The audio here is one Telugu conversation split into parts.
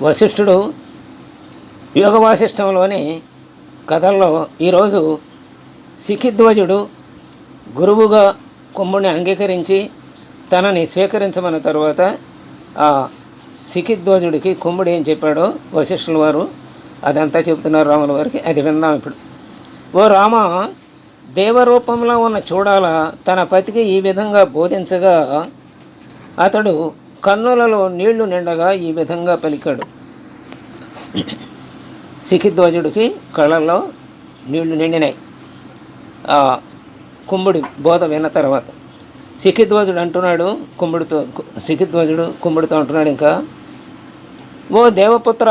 వశిష్ఠుడు యోగ వాసిష్టంలోని కథల్లో ఈరోజు సిఖిధ్వజుడు గురువుగా కుంభుని అంగీకరించి తనని స్వీకరించమన్న తర్వాత ఆ సిఖిధ్వజుడికి కుంభుడు ఏం చెప్పాడో వశిష్ఠుల వారు అదంతా చెబుతున్నారు రాముల వారికి. అది విందాం ఇప్పుడు. ఓ రామ దేవరూపంలో ఉన్న చూడాల తన పతికి ఈ విధంగా బోధించగా అతడు కన్నులలో నీళ్ళు నిండగా ఈ విధంగా పలికాడు. సిఖిధ్వజుడికి కళ్ళల్లో నీళ్ళు నిండినాయి. ఆ కుంభుడి బోధ విన్న తర్వాత సిఖిధ్వజుడు అంటున్నాడు కుంభుడితో సిఖిధ్వజుడు కుంభుడితో అంటున్నాడు ఇంకా ఓ దేవపుత్ర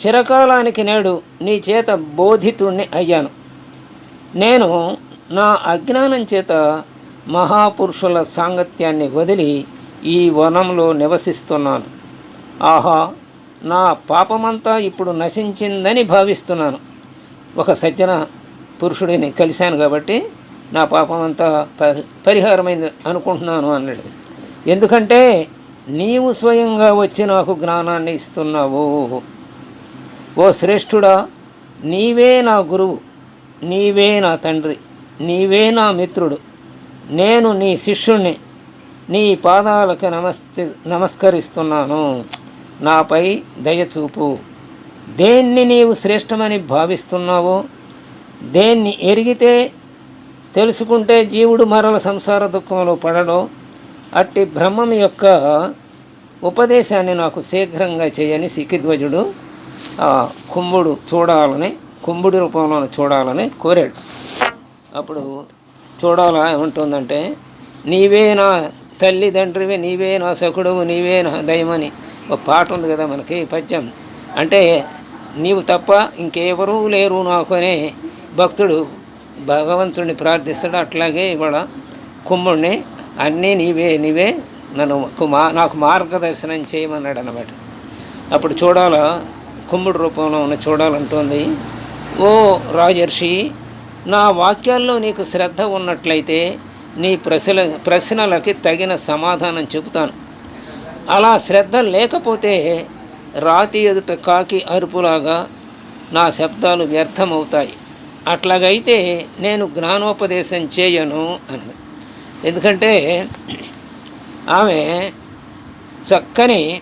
చిరకాలానికి నేడు నీ చేత బోధితుణ్ణి అయ్యాను. నేను నా అజ్ఞానం చేత మహాపురుషుల సాంగత్యాన్ని వదిలి ఈ వనంలో నివసిస్తున్నాను. ఆహా నా పాపమంతా ఇప్పుడు నశించిందని భావిస్తున్నాను. ఒక సజ్జన పురుషుడిని కలిశాను కాబట్టి నా పాపమంతా పరి పరిహారమైంది అనుకుంటున్నాను అన్నాడు. ఎందుకంటే నీవు స్వయంగా వచ్చి నాకు జ్ఞానాన్ని ఇస్తున్నావు. ఓ శ్రేష్ఠుడా నీవే నా గురువు నీవే నా తండ్రి నీవే నా మిత్రుడు. నేను నీ శిష్యుణ్ణి నీ పాదాలకు నమస్తే నమస్కరిస్తున్నాను. నాపై దయచూపు దేన్ని నీవు శ్రేష్టమని భావిస్తున్నావో దేన్ని ఎరిగితే తెలుసుకుంటే జీవుడు మరల సంసార దుఃఖంలో పడడం అట్టి బ్రహ్మం యొక్క ఉపదేశాన్ని నాకు శీఘ్రంగా చేయని సిక్కిధ్వజుడు కుంభుడు చూడాలని కుంభుడి రూపంలో చూడాలని కోరాడు. అప్పుడు చూడాలా ఏమంటుందంటే నీవే నా తల్లిదండ్రివి నీవే నా సకుడువు నీవే నా దయమని ఒక పాట ఉంది కదా మనకి పద్యం. అంటే నీవు తప్ప ఇంకెవరూ లేరు నాకు అనే భక్తుడు భగవంతుడిని ప్రార్థిస్తాడు. అట్లాగే ఇవాళ కుమ్ముడిని అన్నీ నీవే నీవే నన్ను మా నాకు మార్గదర్శనం చేయమన్నాడు అన్నమాట. అప్పుడు చూడాల కుంభుడు రూపంలో ఉన్న చూడాలంటుంది ఓ రాజర్షి నా వాక్యాల్లో నీకు శ్రద్ధ ఉన్నట్లయితే నీ ప్రశ్న ప్రశ్నలకి తగిన సమాధానం చెబుతాను. అలా శ్రద్ధ లేకపోతే రాతి ఎదుట కాకి అరుపులాగా నా శబ్దాలు వ్యర్థమవుతాయి. అట్లాగైతే నేను జ్ఞానోపదేశం చేయను అన్నది. ఎందుకంటే ఆమె చక్కని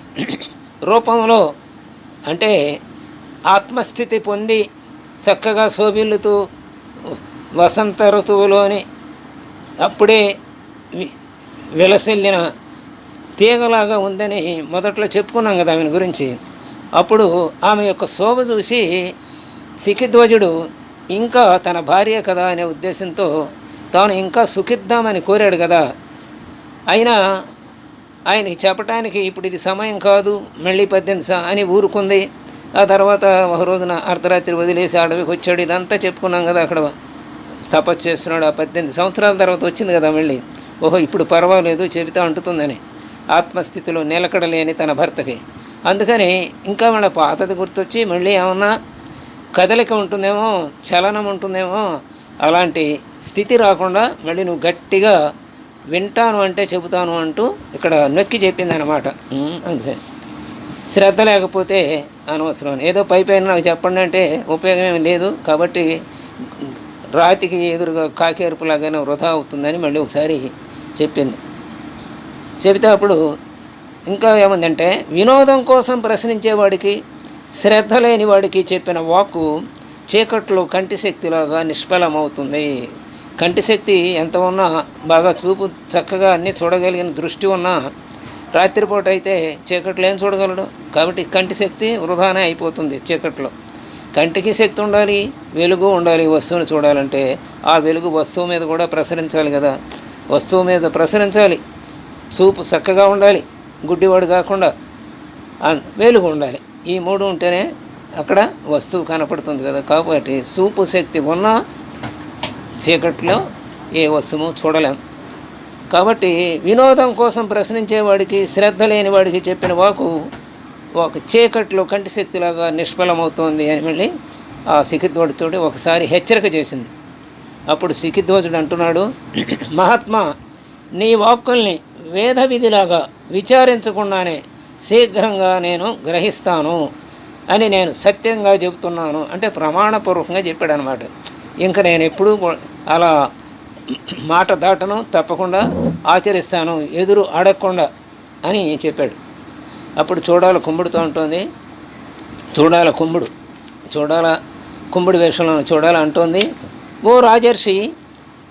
రూపంలో అంటే ఆత్మస్థితి పొంది చక్కగా శోభిల్లుతూ వసంత ఋతువులోని అప్పుడే వి- విలసిల్లిన తీగలాగా ఉందని మొదట్లో చెప్పుకున్నాం కదా ఆమెను గురించి. అప్పుడు ఆమె యొక్క శోభ చూసి సిఖిధ్వజుడు ఇంకా తన భార్య కదా అనే ఉద్దేశంతో తాను ఇంకా సుఖిద్దామని కోరాడు కదా. అయినా ఆయనకి చెప్పటానికి ఇప్పుడు ఇది సమయం కాదు మళ్ళీ పద్దెనిమిది అని ఊరుకుంది. ఆ తర్వాత ఒక రోజున అర్ధరాత్రి వదిలేసి అడవికి వచ్చాడు. ఇదంతా చెప్పుకున్నాం కదా అక్కడ. తపస్సు చేస్తున్నాడు ఆ పద్దెనిమిది సంవత్సరాల తర్వాత వచ్చింది కదా మళ్ళీ. ఓహో ఇప్పుడు పర్వాలేదు చెబితే అంటుతుందని. ఆత్మస్థితిలో నిలకడలేని తన భర్తకి. అందుకని ఇంకా వాళ్ళ పాతది గుర్తొచ్చి మళ్ళీ ఏమన్నా కదలిక ఉంటుందేమో చలనం ఉంటుందేమో అలాంటి స్థితి రాకుండా మళ్ళీ నువ్వు గట్టిగా వింటాను అంటే చెబుతాను అంటూ ఇక్కడ నొక్కి చెప్పిందనమాట అంతే శ్రద్ధ లేకపోతే అనవసరం. ఏదో పై పైన నాకు చెప్పండి అంటే ఉపయోగం లేదు. కాబట్టి రాతికి ఎదురుగా కాకేరుపులాగానే వృధా అవుతుందని మళ్ళీ ఒకసారి చెప్పింది. చెబితే అప్పుడు ఇంకా ఏముందంటే వినోదం కోసం ప్రశ్నించేవాడికి శ్రద్ధ లేని వాడికి చెప్పిన వాక్కు చీకట్లో కంటి శక్తిలాగా నిష్ఫలమవుతుంది. కంటి శక్తి ఎంత ఉన్నా బాగా చూపు చక్కగా అన్నీ చూడగలిగిన దృష్టి ఉన్నా రాత్రిపూట అయితే చీకట్లో ఏం చూడగలడు? కాబట్టి కంటి శక్తి వృధానే అయిపోతుంది చీకట్లో. కంటికి శక్తి ఉండాలి వెలుగు ఉండాలి వస్తువుని చూడాలంటే ఆ వెలుగు వస్తువు మీద కూడా ప్రసరించాలి కదా. వస్తువు మీద ప్రసరించాలి. చూపు చక్కగా ఉండాలి. గుడ్డివాడు కాకుండా వెలుగు ఉండాలి. ఈ మూడు ఉంటేనే అక్కడ వస్తువు కనపడుతుంది కదా. కాబట్టి చూపు శక్తి ఉన్నా చీకట్లో ఏ వస్తువు చూడలేం. కాబట్టి వినోదం కోసం ప్రశ్నించేవాడికి శ్రద్ధ లేని వాడికి చెప్పిన వాకు ఒక చీకట్లో కంటి శక్తిలాగా నిష్ఫలమవుతోంది అని మళ్ళీ ఆ సిఖిధ్వజుడితో ఒకసారి హెచ్చరిక చేసింది. అప్పుడు సిఖిధ్వజుడు అంటున్నాడు మహాత్మా నీ వాక్కుల్ని వేద విధిలాగా విచారించకుండానే శీఘ్రంగా నేను గ్రహిస్తాను అని నేను సత్యంగా చెబుతున్నాను అంటే ప్రమాణపూర్వకంగా చెప్పాడు అనమాట ఇంకా నేను ఎప్పుడూ అలా మాట దాటను తప్పకుండా ఆచరిస్తాను ఎదురు అడగకుండా అని చెప్పాడు. అప్పుడు చూడాల కుంభుడుతో ఉంటుంది చూడాల కుంభుడు. చూడాల కుంభుడి వేషంలో చూడాల అంటోంది. ఓ రాజర్షి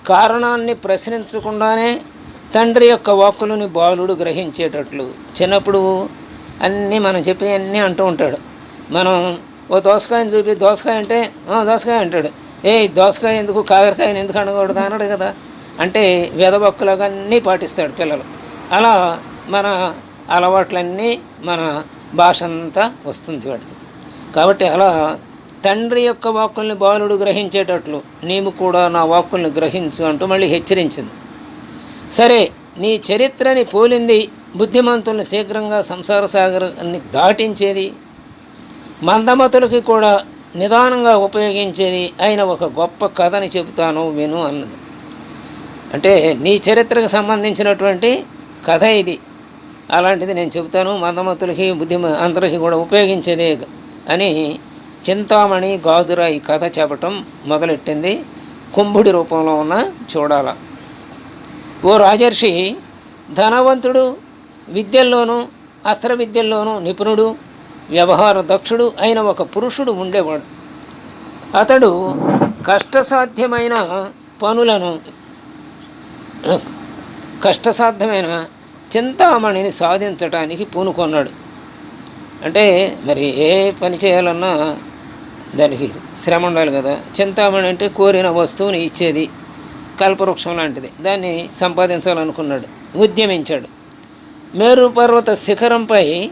కారణాన్ని ప్రశ్నించకుండానే తండ్రి యొక్క వాక్కులని బాలుడు గ్రహించేటట్లు. చిన్నప్పుడు అన్నీ మనం చెప్పి అన్నీ అంటూ ఉంటాడు. మనం ఓ దోసకాయని చూపి దోసకాయ అంటే? దోసకాయ అంటాడు. ఏ దోసకాయ ఎందుకు? కాకరకాయని ఎందుకు అనకూడదు అన్నాడు కదా. అంటే వెదవక్కులుగా అన్నీ పాటిస్తాడు పిల్లలు. అలా మన అలవాట్లన్నీ మన భాష అంతా వస్తుంది వాడికి. కాబట్టి అలా తండ్రి యొక్క వాక్కుల్ని బాలుడు గ్రహించేటట్లు నీవు కూడా నా వాక్కుల్ని గ్రహించు అంటూ మళ్ళీ హెచ్చరించింది. సరే నీ చరిత్రని పోలింది బుద్ధిమంతుల్ని శీఘ్రంగా సంసార సాగరాన్ని దాటించేది మందమతులకి కూడా నిదానంగా ఉపయోగించేది అయిన ఒక గొప్ప కథని చెబుతాను విను అన్నది. అంటే నీ చరిత్రకు సంబంధించినటువంటి కథ ఇది. అలాంటిది నేను చెబుతాను. మందమతులకి బుద్ధి అందరికీ కూడా ఉపయోగించేదే అని చింతామణి గాజుర ఈ కథ చెప్పటం మొదలెట్టింది. కుంభుడి రూపంలో ఉన్న చూడాల. ఓ రాజర్షి ధనవంతుడు విద్యల్లోనూ అస్త్ర విద్యల్లోనూ నిపుణుడు వ్యవహార దక్షుడు అయిన ఒక పురుషుడు ఉండేవాడు. అతడు కష్టసాధ్యమైన పనులను కష్టసాధ్యమైన చింతామణిని సాధించటానికి పూనుకొన్నాడు. అంటే మరి ఏ పని చేయాలన్నా దానికి శ్రమ ఉండాలి కదా. చింతామణి అంటే కోరిన వస్తువుని ఇచ్చేది కల్పవృక్షం లాంటిది. దాన్ని సంపాదించాలనుకున్నాడు. ఉద్యమించాడు. మేరు పర్వత శిఖరంపై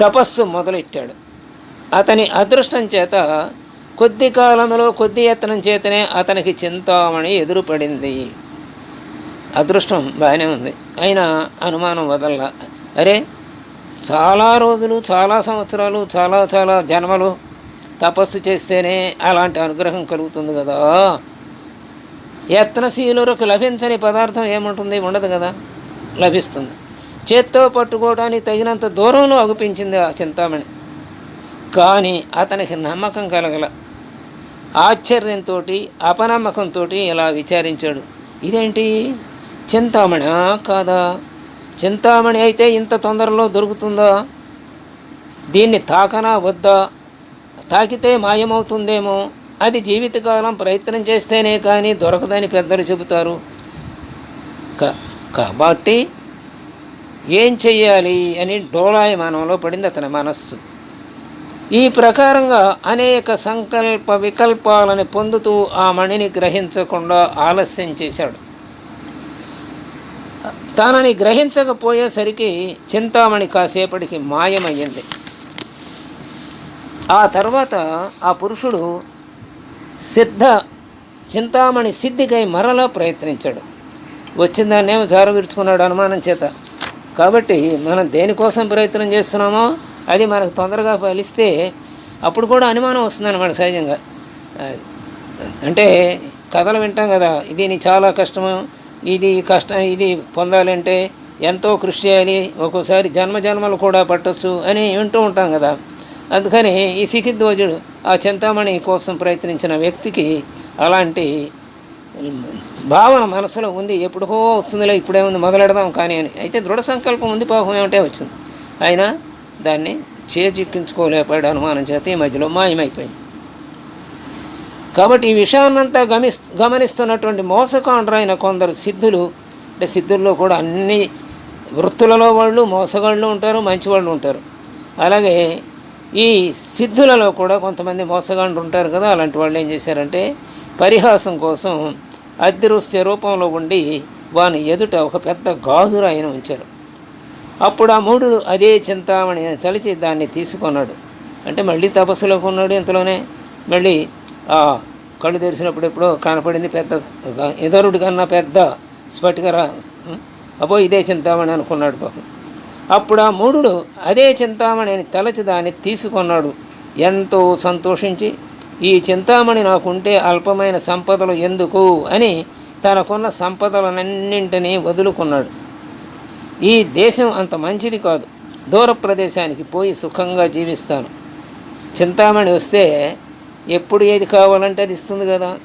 తపస్సు మొదలెట్టాడు. అతని అదృష్టం చేత కొద్ది కాలంలో కొద్ది యత్నం చేతనే అతనికి చింతామణి ఎదురుపడింది. అదృష్టం బాగానే ఉంది. అయినా అనుమానం వదల్ల. అరే చాలా రోజులు చాలా సంవత్సరాలు చాలా చాలా జన్మలు తపస్సు చేస్తేనే అలాంటి అనుగ్రహం కలుగుతుంది కదా. యత్నశీలులకు లభించని పదార్థం ఏముంటుంది? ఉండదు కదా. లభిస్తుంది. చేత్తో పట్టుకోవడానికి తగినంత దూరంలో అగుపించింది ఆ చింతామణి. కానీ అతనికి నమ్మకం కలగల. ఆశ్చర్యంతో అపనమ్మకంతో ఇలా విచారించాడు. ఇదేంటి? చింతామణి. కాదా? చింతామణి అయితే ఇంత తొందరలో దొరుకుతుందా? దీన్ని తాకనా వద్దా? తాకితే మాయమవుతుందేమో? అది జీవితకాలం ప్రయత్నం చేస్తేనే కానీ దొరకదని పెద్దలు చెబుతారు. కాబట్టి ఏం చెయ్యాలి అని డోలాయమానంలో పడింది అతని మనస్సు. ఈ ప్రకారంగా అనేక సంకల్ప వికల్పాలను పొందుతూ ఆ మణిని గ్రహించకుండా ఆలస్యం చేశాడు. తనని గ్రహించకపోయేసరికి చింతామణి కాసేపటికి మాయమయ్యింది. ఆ తర్వాత ఆ పురుషుడు సిద్ధ చింతామణి సిద్ధికై మరలా ప్రయత్నించాడు. వచ్చిందాన్నేమో జారు విరుచుకున్నాడు అనుమానం చేత. కాబట్టి మనం దేనికోసం ప్రయత్నం చేస్తున్నామో అది మనకు తొందరగా ఫలిస్తే అప్పుడు కూడా అనుమానం వస్తుంది అనమాట సహజంగా. అది. అంటే కథలు వింటాం కదా ఇది నీ చాలా కష్టము ఇది కష్టం ఇది పొందాలంటే ఎంతో కృషి చేయాలి ఒక్కోసారి జన్మ జన్మలు కూడా పట్టొచ్చు అని వింటూ ఉంటాం కదా. అందుకని ఈ సికిద్వజుడు ఆ చింతామణి కోసం ప్రయత్నించిన వ్యక్తికి అలాంటి భావన మనసులో ఉంది ఎప్పుడో వస్తుందిలే ఇప్పుడేముంది మొదలెడదాం కానీ అని. అయితే దృఢ సంకల్పం ఉంది పాపం ఏమిటే వచ్చింది. అయినా దాన్ని చేజిక్కించుకోలేకపోయాడు అనుమానం చేత ఈ మధ్యలో మాయమైపోయింది. కాబట్టి ఈ విషయాన్నంతా గమిస్ గమనిస్తున్నటువంటి మోసకాండ్రైన కొందరు సిద్ధులు అంటే సిద్ధుల్లో కూడా అన్ని వృత్తులలో వాళ్ళు మోసగాళ్ళు ఉంటారు మంచి వాళ్ళు ఉంటారు. అలాగే ఈ సిద్ధులలో కూడా కొంతమంది మోసగాండ్రు ఉంటారు కదా అలాంటి వాళ్ళు ఏం చేశారంటే పరిహాసం కోసం అదృశ్య రూపంలో ఉండి వాని ఎదుట ఒక పెద్ద గాజురాయిని ఉంచారు. అప్పుడు ఆ మూడు అదే చింతామణి తలిచి దాన్ని తీసుకున్నాడు. అంటే మళ్ళీ తపస్సులోకి ఉన్నాడు ఇంతలోనే. మళ్ళీ కళ్ళు తెరిచినప్పుడు ఎప్పుడో కనపడింది పెద్ద ఇతరుడి కన్నా పెద్ద స్ఫటికరా అబ్బో ఇదే చింతామణి అనుకున్నాడు బాబు అప్పుడు ఆ మూడు అదే చింతామణి అని తలచి దాన్ని తీసుకున్నాడు. ఎంతో సంతోషించి ఈ చింతామణి నాకుంటే అల్పమైన సంపదలు ఎందుకు అని తనకున్న సంపదలనన్నింటినీ వదులుకున్నాడు. ఈ దేశం అంత మంచిది కాదు. దూర ప్రదేశానికి పోయి సుఖంగా జీవిస్తాను. చింతామణి వస్తే ఎప్పుడు ఏది కావాలంటే అది ఇస్తుంది కదా.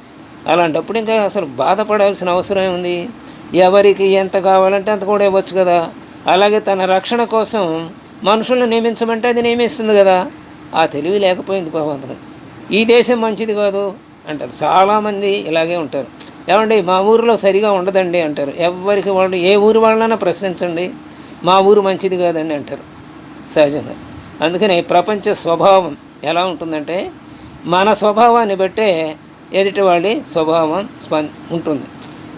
అలాంటప్పుడు ఇంకా అసలు బాధపడాల్సిన అవసరం ఉంది ఎవరికి ఎంత కావాలంటే అంత కూడా ఇవ్వచ్చు కదా. అలాగే తన రక్షణ కోసం మనుషులను నియమించమంటే అది నియమిస్తుంది కదా. ఆ తెలివి లేకపోయింది భగవంతుడు. ఈ దేశం మంచిది కాదు అంటారు. చాలామంది ఇలాగే ఉంటారు. ఏమండి మా ఊరిలో సరిగా ఉండదండి అంటారు. ఎవరికి వాళ్ళు ఏ ఊరు వాళ్ళైనా ప్రశ్నించండి. మా ఊరు మంచిది కాదండి అంటారు సహజంగా. అందుకని ప్రపంచ స్వభావం ఎలా ఉంటుందంటే మన స్వభావాన్ని బట్టే ఎదుటి వాళ్ళ స్వభావం స్పం ఉంటుంది.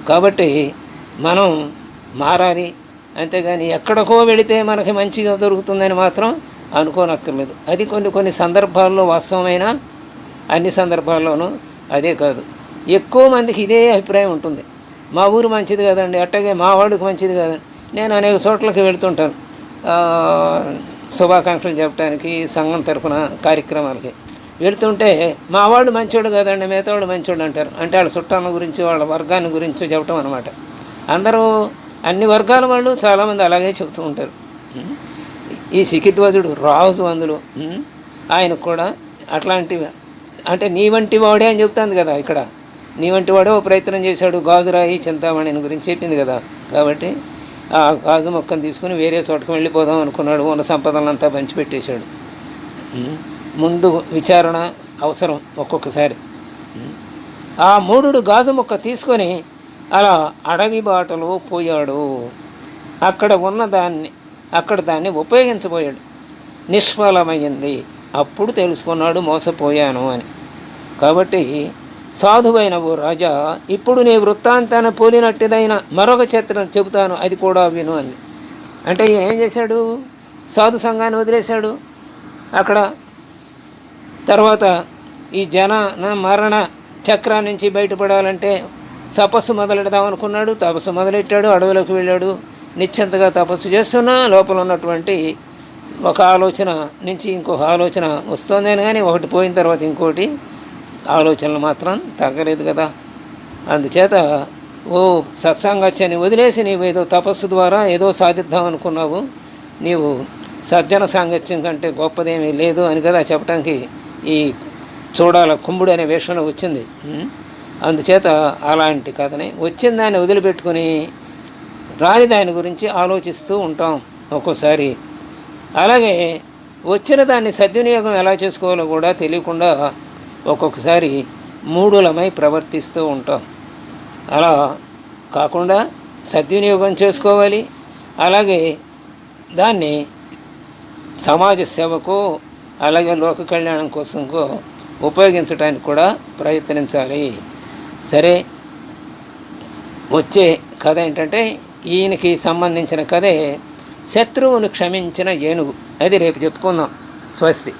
కాబట్టి మనం మారాలి. అంతేగాని ఎక్కడికో వెళితే మనకి మంచిగా దొరుకుతుందని మాత్రం అనుకోనక్కర్లేదు. అది కొన్ని కొన్ని సందర్భాల్లో వాస్తవమైన అన్ని సందర్భాల్లోనూ అదే కాదు. ఎక్కువ మందికి ఇదే అభిప్రాయం ఉంటుంది. మా ఊరు మంచిది కదండి అట్టగే మా వాళ్ళకి మంచిది కదండి నేను అనేక చోట్లకి వెళుతుంటాను. శుభాకాంక్షలు చెప్పడానికి సంఘం తరఫున కార్యక్రమాలకి. వెళుతుంటే మా వాడు మంచోడు కదండి మిగతావాడు మంచోడు అంటారు. అంటే వాళ్ళ చుట్టాల గురించి వాళ్ళ వర్గాన్ని గురించి చెప్పటం అనమాట అందరూ అన్ని వర్గాల వాళ్ళు చాలామంది అలాగే చెబుతూ ఉంటారు. ఈ సికిధ్వజుడు రాజు అందులో. ఆయనకు కూడా అట్లాంటి అంటే నీ వంటి వాడే అని చెప్తాంది కదా ఇక్కడ. నీ వంటి వాడే ఓ ప్రయత్నం చేశాడు. గాజురాయి చింతామణిని గురించి చెప్పింది కదా. కాబట్టి ఆ గాజు మొక్కను తీసుకుని వేరే చోటకు వెళ్ళిపోదాం అనుకున్నాడు. ఉన్న సంపదలంతా పంచిపెట్టేశాడు. ముందు విచారణ అవసరం ఒక్కొక్కసారి. ఆ మూడు గాజు మొక్క తీసుకొని అలా అడవి బాటలో పోయాడు. అక్కడ ఉన్న దాన్ని అక్కడ దాన్ని ఉపయోగించబోయాడు. నిష్ఫలమైంది. అప్పుడు తెలుసుకున్నాడు మోసపోయాను అని. కాబట్టి సాధువైన ఓ రాజా ఇప్పుడు నీ వృత్తాంతాన్ని పోలినట్టుదైన మరొక చిత్రం చెబుతాను అది కూడా విను అని అంటే ఈయన ఏం చేశాడు? సాధు సంఘాన్ని వదిలేశాడు. అక్కడ తర్వాత ఈ జన మరణ చక్రం నుంచి బయటపడాలంటే తపస్సు మొదలెడదాం అనుకున్నాడు. తపస్సు మొదలెట్టాడు. అడవిలోకి వెళ్ళాడు. నిశ్చింతగా తపస్సు చేస్తున్నా. లోపల ఉన్నటువంటి ఒక ఆలోచన నుంచి ఇంకొక ఆలోచన వస్తుందని కానీ ఒకటి పోయిన తర్వాత ఇంకోటి ఆలోచనలు మాత్రం తగ్గలేదు కదా. అందుచేత ఓ సత్సంగత్యాన్ని వదిలేసి నీవు ఏదో తపస్సు ద్వారా ఏదో సాధిద్దాం అనుకున్నావు. నీవు సజ్జన సాంగత్యం కంటే గొప్పదేమీ లేదు అని కదా చెప్పడానికి ఈ చూడాల కుంభుడు అనే వేషంలో వచ్చింది? అందుచేత అలాంటి కథని వచ్చిన దాన్ని వదిలిపెట్టుకొని రాని దాని గురించి ఆలోచిస్తూ ఉంటాం ఒక్కోసారి. అలాగే వచ్చిన దాన్ని సద్వినియోగం ఎలా చేసుకోవాలో కూడా తెలియకుండా ఒక్కొక్కసారి మూఢులమై ప్రవర్తిస్తూ ఉంటాం. అలా కాకుండా సద్వినియోగం చేసుకోవాలి. అలాగే దాన్ని సమాజ సేవకు అలాగే లోక కళ్యాణం కోసం ఉపయోగించడానికి కూడా ప్రయత్నించాలి. సరే వచ్చే కథ ఏంటంటే ఈయనకి సంబంధించిన కథే శత్రువును క్షమించిన ఏనుగు. అది రేపు చెప్పుకుందాం. స్వస్తి.